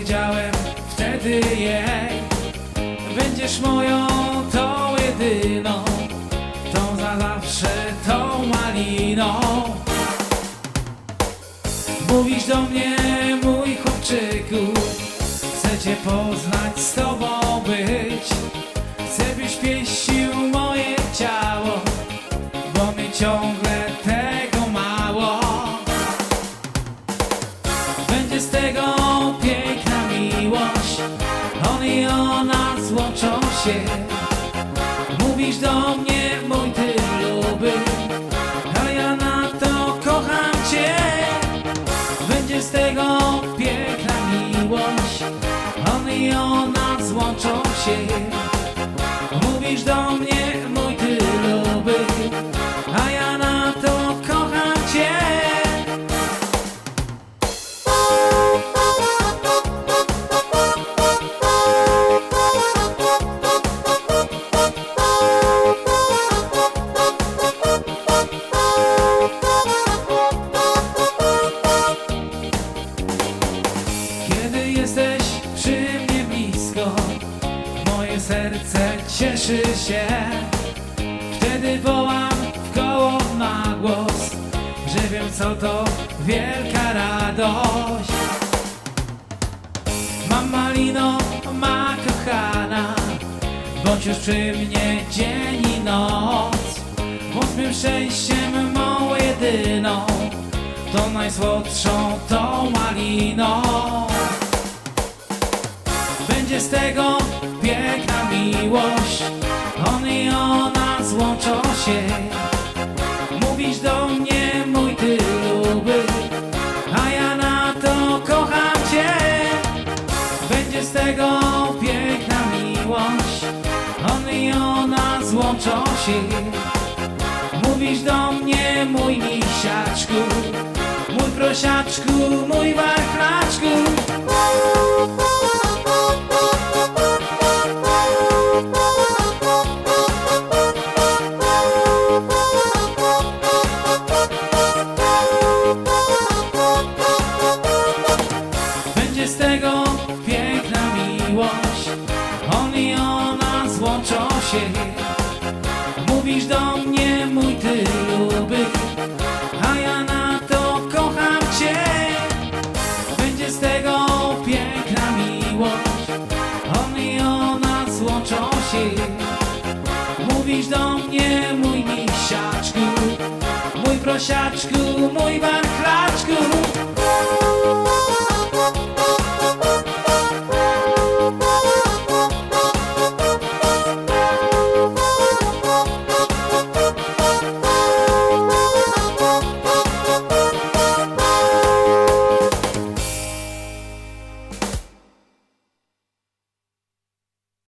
powiedziałem wtedy jej Będziesz moją tą jedyną Tą za zawsze, tą maliną. Mówisz do mnie, mój chłopczyku Chcę cię poznać z tobą złączą się. Mówisz do mnie, mój ty luby, a ja na to kocham cię. Będzie z tego piękna miłość, on i ona złączą się. Mówisz do mnie, serce cieszy się. Wtedy wołam w koło na głos, że wiem co to wielka radość. Mam malino, ma kochana, bądź już przy mnie dzień i noc. Bądź mym szczęściem, mą jedyną, tą najsłodszą, tą maliną. Będzie z tego piękna miłość, on i ona złączą się. Mówisz do mnie, mój ty luby, a ja na to kocham cię. Będzie z tego piękna miłość, on i ona złączą się. Mówisz do mnie, mój misiaczku, mój prosiaczku, mój wachlaczku. Się. Mówisz do mnie, mój ty luby, a ja na to kocham cię. Będzie z tego piękna miłość, on i ona złączą się. Mówisz do mnie, mój misiaczku, mój prosiaczku, mój wachlaczku.